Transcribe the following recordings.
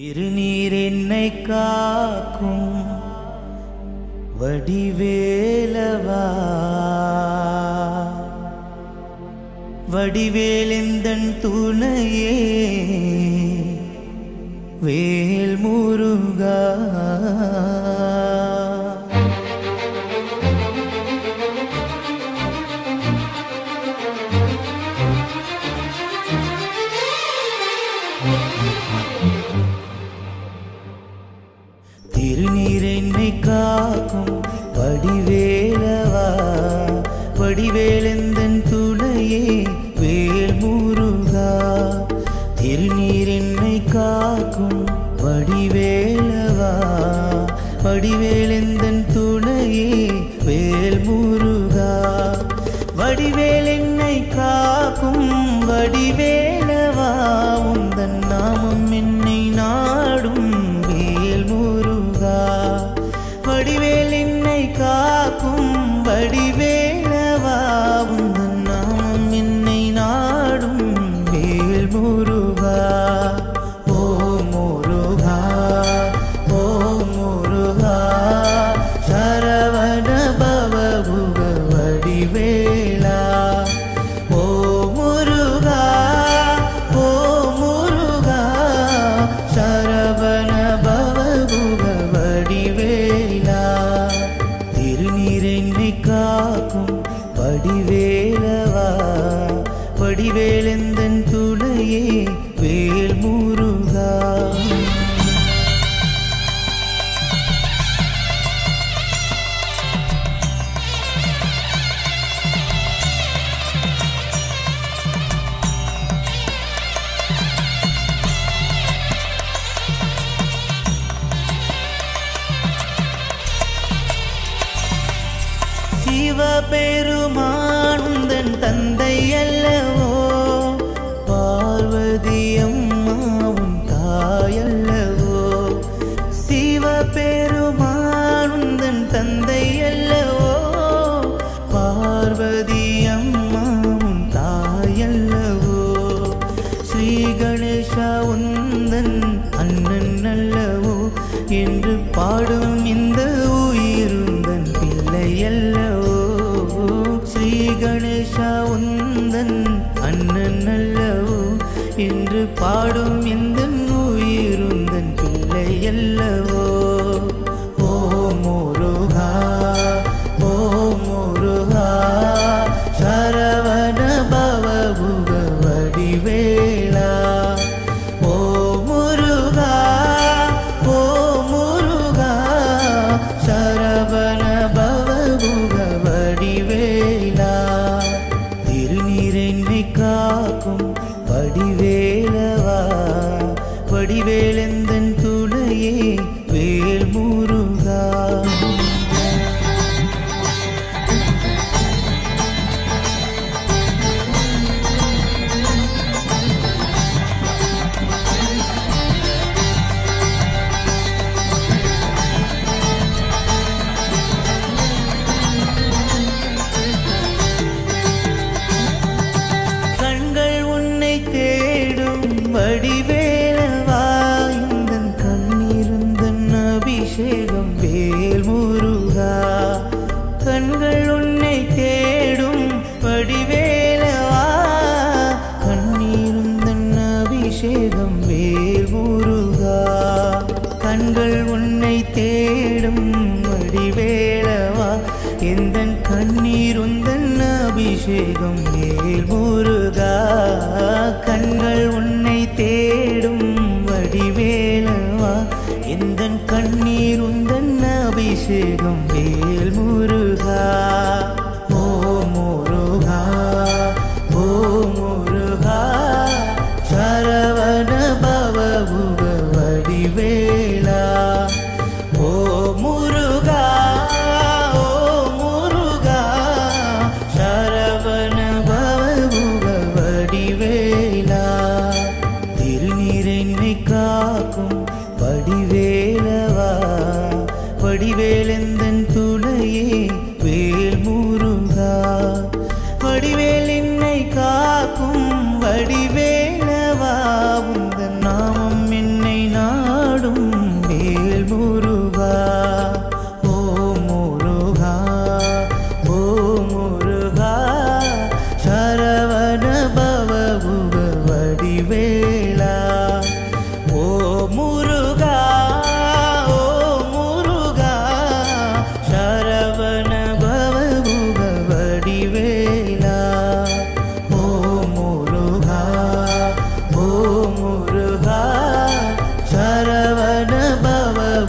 திருநீர் என்னை காக்கும் வடிவேலவா? வடிவேலிந்தன் துணையே வேல் முருகா படிவேலெந்த வேளா. ஓ முருகா ஓ முருகா சரவண பவ சிவபெருமானந்தன் தந்தை அல்லவோ பார்வதி அம்மாவும் தாயல்லவோ? சிவபெருமானந்தன் தந்தை அல்லவோ பார்வதி அம்மாவும் தாயல்லவோ? ஸ்ரீ கணேஷா உந்தன் அண்ணன் அல்லவோ? என்று பாடும் பாடும் வடிவேலெந்தன் துணையே? வடிவேலெந்த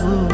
love